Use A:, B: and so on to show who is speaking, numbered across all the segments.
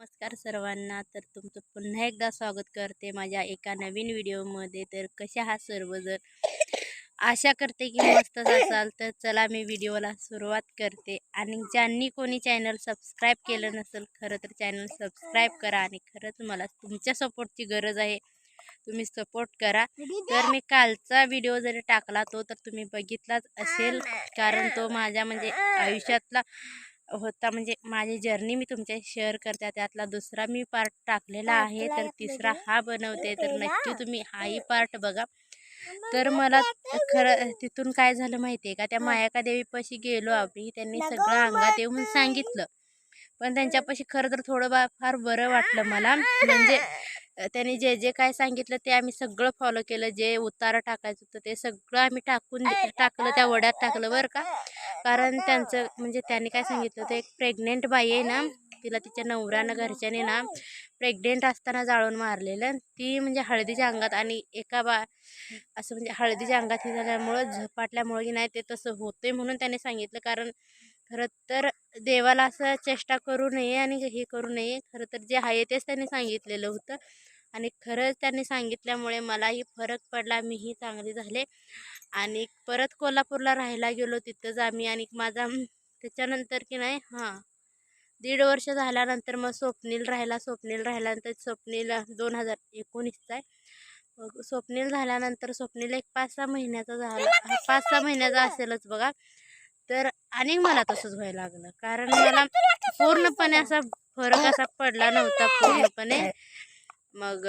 A: नमस्कार सर्वांना. तर तुमचं पुन्हा एकदा स्वागत करते माझ्या एका नवीन व्हिडिओमध्ये. तर कशा हा सर्वजण? आशा करते की मस्तच असाल. तर चला मी व्हिडिओला सुरुवात करते. आणि ज्यांनी कोणी चॅनल सबस्क्राईब केलं नसेल खरं तर चॅनल सबस्क्राईब करा. आणि खरंच मला तुमच्या सपोर्टची गरज आहे. तुम्ही सपोर्ट करा. तर मी कालचा व्हिडिओ जरी टाकला तो तर तुम्ही बघितलाच असेल. कारण तो माझ्या म्हणजे आयुष्यातला होता. म्हणजे माझी जर्नी मी तुमच्या शेअर करते. त्यातला दुसरा मी पार्ट टाकलेला आहे. तर तिसरा हा बनवते. तर नक्की तुम्ही हाही पार्ट बघा. तर मला खरं तिथून काय झालं माहिती आहे का? त्या मायाका देवीपाशी गेलो आम्ही. त्यांनी सगळं अंगात येऊन सांगितलं. पण त्यांच्यापाशी खरं तर थोडं फार बरं वाटलं मला. म्हणजे त्यांनी जे जे काय सांगितलं ते आम्ही सगळं फॉलो केलं. जे उतारा टाकायचं होतं ते सगळं आम्ही टाकून टाकलं त्या वड्यात टाकलं बरं का. कारण त्यांचं म्हणजे त्यांनी काय सांगितलं होतं एक प्रेग्नेंट बाई आहे ना तिला तिच्या नवऱ्यानं घरच्याने ना प्रेग्नेंट असताना जाळून मारलेलं ती म्हणजे हळदीच्या अंगात आणि एका बा असं म्हणजे हळदीच्या अंगात हे झाल्यामुळं झपाटल्यामुळं की नाही ते तसं होतंय म्हणून त्याने सांगितलं. कारण खरं तर देवाला असं चेष्टा करू नये आणि हे करू नये. खरं तर जे आहे तेच त्यांनी सांगितलेलं होतं. आणि खरंच त्यांनी सांगितल्यामुळे मलाही फरक पडला मीही चांगली झाले. आणि परत कोल्हापूरला राहायला गेलो तिथंच आम्ही आणि माझा त्याच्यानंतर की नाही हां दीड वर्ष झाल्यानंतर मग स्वप्नील राहिला स्वप्नील राहिल्यानंतर स्वप्नील दोन हजार एकोणीसचा आहे. मग स्वप्नील झाल्यानंतर स्वप्नील एक पाच सहा महिन्याचा झाला हा, पाच सहा महिन्याचा असेलच बघा. तर आणि मला तसंच व्हायला लागलं. कारण मला पूर्णपणे असा फरक असा पडला नव्हता पूर्णपणे. मग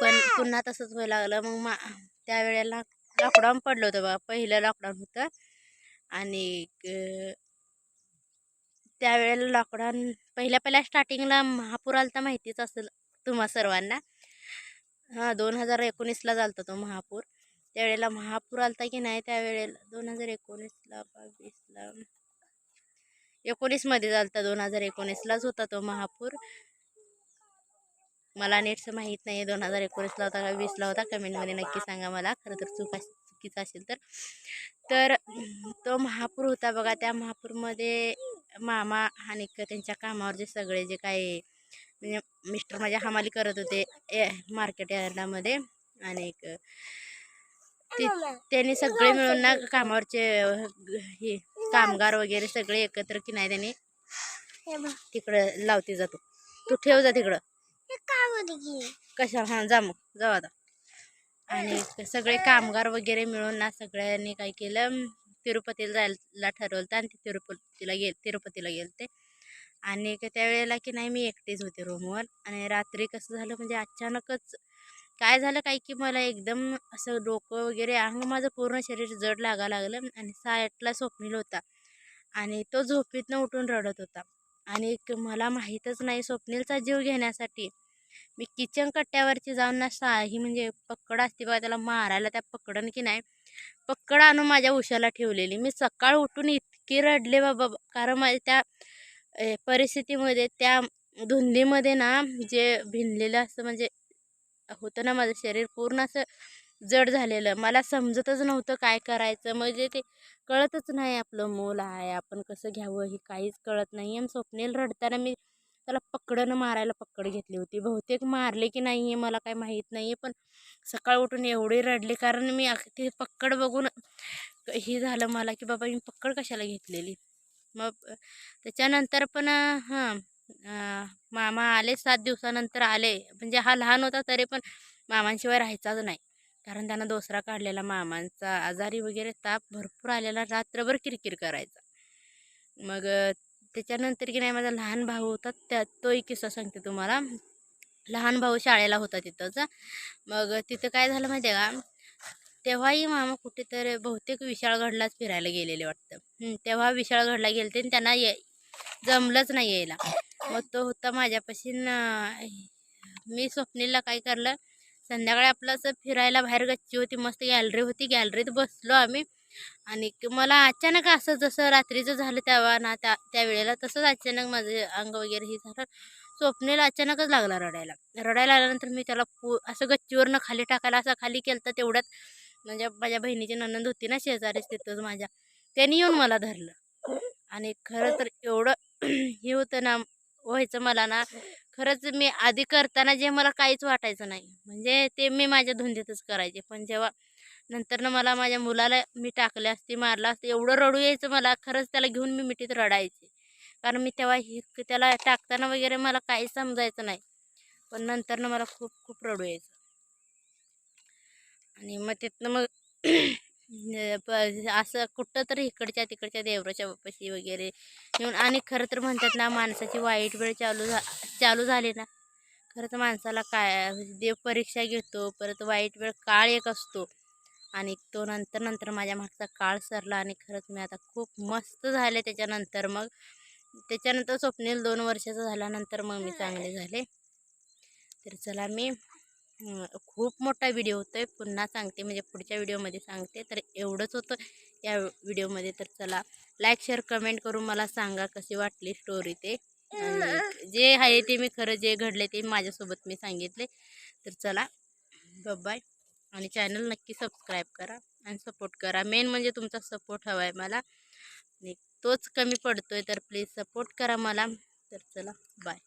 A: पण पुन्हा तसंच व्हायला लागलं. मग मा त्यावेळेला लॉकडाऊन पडलं होतं बघा. पहिलं लॉकडाऊन होतं. आणि त्यावेळेला लॉकडाऊन पहिल्या पहिल्या स्टार्टिंगला महापूर आला तर माहितीच असेल तुम्हा सर्वांना. हां दोन हजार एकोणीसला झालता तो महापूर. त्यावेळेला महापूर आलता की नाही त्यावेळेला दोन हजार एकोणीसला बावीसला एकोणीसमध्ये झालता दोन हजार एकोणीसलाच होता तो महापूर. मला नेटचं माहीत नाही दोन हजार एकोणीसला होता का वीसला होता? कमेंटमध्ये नक्की सांगा मला. खरं तर चूक चुकीचं असेल तर. तर तो महापूर होता बघा. त्या महापूरमध्ये मामा आणि त्यांच्या कामावर जे सगळे जे काय म्हणजे मिस्टर माझ्या हमाली करत होते ए मार्केट यार्डामध्ये. आणि त्यांनी सगळे मिळून ना कामावरचे हे कामगार वगैरे सगळे एकत्र की नाही त्यांनी तिकडं लावते जातो. तू ठेव जा तिकडं. कशा हां जा मग. जाऊ आता. आणि सगळे कामगार वगैरे मिळून ना सगळ्यांनी काय केलं तिरुपतीला जायला ठरवलं आणि ते तिरुपतीला गेल तिरुपतीला गेलते. आणि त्यावेळेला की नाही मी एकटीच होते रूमवर. आणि रात्री कसं झालं म्हणजे अचानकच काय झालं काय की मला एकदम असं डोकं वगैरे अंग माझं पूर्ण शरीर जड लागा लागलं आणि साईडला स्वप्नील होता. आणि तो झोपीतनं उठून रडत होता. आणि एक मला माहीतच नाही स्वप्नीलचा जीव घेण्यासाठी. मी किचन कट्ट्यावरची जाऊन ना साही म्हणजे पकड असते बघा त्याला मारायला त्या पकडन की नाही पकड आणून माझ्या उशाला ठेवलेली. मी सकाळ उठून इतकी रडले बाबा कारण माझ्या त्या परिस्थितीमध्ये त्या धुंदीमध्ये ना जे भिनलेलं असं म्हणजे होतं ना माझं शरीर पूर्ण असं जड झालेलं. मला समजतच नव्हतं काय करायचं. म्हणजे ते कळतच नाही आपलं मूल आहे आपण कसं घ्यावं हे काहीच कळत नाही. आणि स्वप्नेल रडताना मी त्याला पकडणं मारायला पकड घेतली होती. बहुतेक मारले की नाही हे मला काय माहीत नाही आहे पण सकाळ उठून एवढी रडली. कारण मी ते पकड बघून हे झालं मला की बाबा मी पकड कशाला घेतलेली? मग त्याच्यानंतर पण हां मामा आले सात दिवसानंतर आले. म्हणजे हा लहान होता तरी पण मामांशिवाय राहायचाच नाही. कारण त्यांना दोसरा काढलेला मामांचा. आजारी वगैरे ताप भरपूर आलेला. रात्रभर किरकिर करायचा. मग त्याच्यानंतर की नाही माझा लहान भाऊ होता त्या तोही किस्सा सांगते तुम्हाला. लहान भाऊ शाळेला होता तिथंच. मग तिथं काय झालं माहिती आहे का? तेव्हाही मामा कुठेतरी बहुतेक विशाळगडलाच फिरायला गेलेले वाटतं. तेव्हा विशाळगडला गेलते आणि त्यांना ये जमलंच नाही यायला. मग तो होता माझ्यापाशी मी स्वप्नीला काय करलं? संध्याकाळी आपलं असं फिरायला बाहेर गच्ची होती मस्त गॅलरी होती गॅलरीत बसलो आम्ही. आणि मला अचानक असं जसं रात्रीचं झालं तेव्हा ना त्या त्यावेळेला तसंच अचानक माझं अंग वगैरे हे झालं. स्वप्नेला अचानकच लागला रडायला. रडायला आल्यानंतर मी त्याला पू असं गच्चीवरनं खाली टाकायला असं खाली केलं तर तेवढ्यात म्हणजे माझ्या बहिणीची ननंद होती ना शेजारीच तिथंच माझ्या त्यांनी येऊन मला धरलं. आणि खरं तर एवढं हे होतं ना व्हायचं मला ना खरंच मी आधी करताना जे मला काहीच वाटायचं नाही. म्हणजे ते मी माझ्या धुंदीतच करायचे. पण जेव्हा नंतरनं मला माझ्या मुलाला मी टाकले असते मारलं असते. एवढं रडू यायचं मला खरंच त्याला घेऊन मी मिठीत रडायचे. कारण मी तेव्हा हे त्याला टाकताना वगैरे मला काहीच समजायचं नाही. पण नंतरनं मला खूप खूप रडू यायचं. आणि मग तिथनं मग प- असं कुठं तरी इकडच्या तिकडच्या देवराच्या बापाशी वगैरे येऊन आणि खरं तर म्हणतात ना माणसाची वाईट वेळ चालू झा चालू झाली ना खरं तर माणसाला काय म्हणजे देव परीक्षा घेतो परत वाईट वेळ काळ एक असतो. आणि तो नंतर नंतर माझ्या मागचा काळ सरला आणि खरंच मी आता खूप मस्त झाले त्याच्यानंतर मग. त्याच्यानंतर स्वप्नील दोन वर्षाचा झाल्यानंतर मग मी चांगले झाले. तर चला मी खूप मोठा व्हिडिओ होतो आहे पुन्हा सांगते म्हणजे पुढच्या व्हिडिओमध्ये सांगते. तर एवढंच होतं या व्हिडिओमध्ये. तर चला लाईक शेअर कमेंट करून मला सांगा कशी वाटली स्टोरी ते. जे आहे ते मी खरं जे घडले ते माझ्यासोबत मी सांगितले. तर चला बाय आणि चॅनल नक्की सबस्क्राईब करा आणि सपोर्ट करा. मेन म्हणजे तुमचा सपोर्ट हवा आहे मला. आणि तोच कमी पडतो आहे तर प्लीज सपोर्ट करा मला. तर चला बाय.